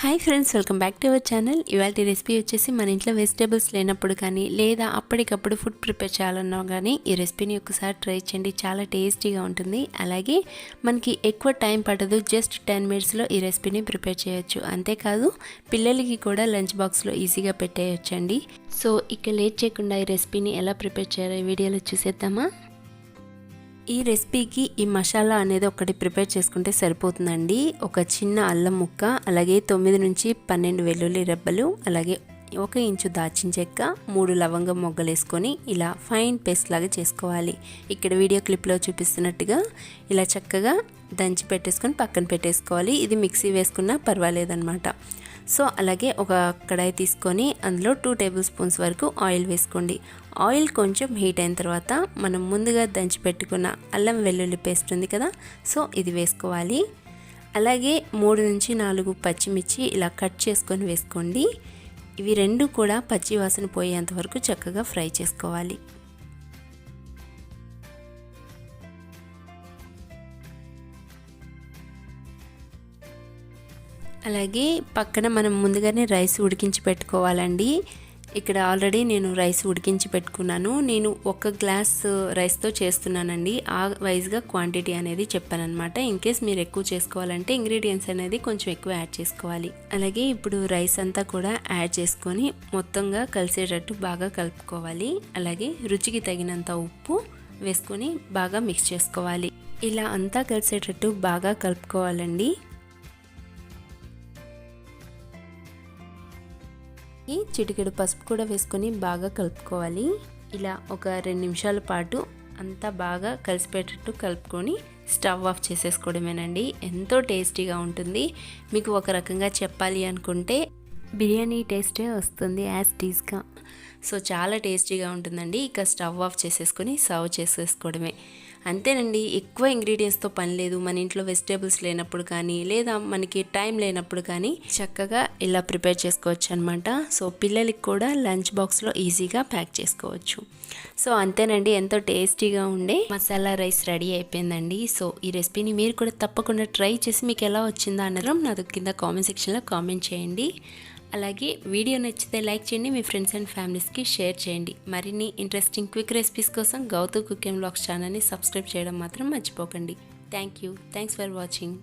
Hi friends welcome back to our channel ఇవాళ recipe వచ్చేసి మన ఇంట్లో వెజిటేబుల్స్ లేనప్పుడు కానీ లేదా అప్పటికప్పుడు ఫుడ్ ప్రిపేర్ చేయాలన్నా కానీ ఈ రెసిపీని ఒకసారి ట్రై చేయండి. చాలా టేస్టీగా ఉంటుంది. అలాగే మనకి ఎక్కువ టైం పడదు జస్ట్ టెన్ మినిట్స్లో ఈ రెసిపీని ప్రిపేర్ చేయొచ్చు. అంతేకాదు పిల్లలకి కూడా లంచ్ బాక్స్లో ఈజీగా పెట్టేయచ్చండి. సో ఇక లేట్ చేయకుండా ఈ రెసిపీని ఎలా ప్రిపేర్ చేయాలో వీడియోలో చూసేద్దామా? ఈ రెసిపీకి ఈ మసాలా అనేది ఒకటి ప్రిపేర్ చేసుకుంటే సరిపోతుందండి. ఒక చిన్న అల్లం ముక్క అలాగే తొమ్మిది నుంచి పన్నెండు వెల్లుల్లి రెబ్బలు అలాగే ఒక ఇంచు దాచిన చెక్క మూడు లవంగం మొగ్గలు వేసుకొని ఇలా ఫైన్ పేస్ట్ లాగా చేసుకోవాలి. ఇక్కడ వీడియో క్లిప్లో చూపిస్తున్నట్టుగా ఇలా చక్కగా దంచి పెట్టేసుకొని పక్కన పెట్టేసుకోవాలి. ఇది మిక్సీ వేసుకున్నా పర్వాలేదన్నమాట. సో అలాగే ఒక కడాయి తీసుకొని అందులో టూ టేబుల్ స్పూన్స్ వరకు ఆయిల్ వేసుకోండి. ఆయిల్ కొంచెం హీట్ అయిన తర్వాత మనం ముందుగా దంచి పెట్టుకున్న అల్లం వెల్లుల్లి పేస్ట్ ఉంది కదా సో ఇది వేసుకోవాలి. అలాగే మూడు నుంచి నాలుగు పచ్చిమిర్చి ఇలా కట్ చేసుకొని వేసుకోండి. ఇవి రెండు కూడా పచ్చి వాసన పోయేంత వరకు చక్కగా ఫ్రై చేసుకోవాలి. అలాగే పక్కన మనం ముందుగానే రైస్ ఉడికించి పెట్టుకోవాలండి. ఇక్కడ ఆల్రెడీ నేను రైస్ ఉడికించి పెట్టుకున్నాను. నేను ఒక గ్లాస్ రైస్తో చేస్తున్నానండి. ఆ వైజ్గా క్వాంటిటీ అనేది చెప్పానమాట ఇన్ కేస్ మీరు ఎక్కువ చేసుకోవాలంటే ఇంగ్రీడియంట్స్ అనేది కొంచెం ఎక్కువ యాడ్ చేసుకోవాలి. అలాగే ఇప్పుడు రైస్ అంతా కూడా యాడ్ చేసుకొని మొత్తంగా కలిసేటట్టు బాగా కలుపుకోవాలి. అలాగే రుచికి తగినంత ఉప్పు వేసుకొని బాగా మిక్స్ చేసుకోవాలి. ఇలా అంతా కలిసేటట్టు బాగా కలుపుకోవాలండి. ఈ చిటికెడు పసుపు కూడా వేసుకొని బాగా కలుపుకోవాలి. ఇలా ఒక రెండు నిమిషాల పాటు అంతా బాగా కలిసిపెట్టేటట్టు కలుపుకొని స్టవ్ ఆఫ్ చేసేసుకోవడమేనండి. ఎంతో టేస్టీగా ఉంటుంది. మీకు ఒక రకంగా చెప్పాలి అనుకుంటే బిర్యానీ టేస్టే వస్తుంది యాజ్ టీస్గా సో చాలా టేస్టీగా ఉంటుందండి. ఇక స్టవ్ ఆఫ్ చేసేసుకొని సర్వ్ చేసేసుకోవడమే. అంతేనండి ఎక్కువ ఇంగ్రీడియంట్స్తో పని లేదు. మన ఇంట్లో వెజిటేబుల్స్ లేనప్పుడు కానీ లేదా మనకి టైం లేనప్పుడు కానీ చక్కగా ఇలా ప్రిపేర్ చేసుకోవచ్చు అనమాట సో పిల్లలకి కూడా లంచ్ బాక్స్లో ఈజీగా ప్యాక్ చేసుకోవచ్చు. సో అంతేనండి ఎంతో టేస్టీగా ఉండే మసాలా రైస్ రెడీ అయిపోయిందండి. సో ఈ రెసిపీని మీరు కూడా తప్పకుండా ట్రై చేసి మీకు ఎలా వచ్చిందా అనడం నాకు కింద కామెంట్ సెక్షన్లో కామెంట్ చేయండి. అలాగే వీడియో నచ్చితే లైక్ చేయండి మీ ఫ్రెండ్స్ అండ్ ఫ్యామిలీస్కి షేర్ చేయండి. మరిన్ని ఇంట్రెస్టింగ్ క్విక్ రెసిపీస్ కోసం గౌతమ్ కుకింగ్ బ్లాగ్స్ ఛానల్ని సబ్స్క్రైబ్ చేయడం మాత్రం మర్చిపోకండి. Thank you. Thanks for watching.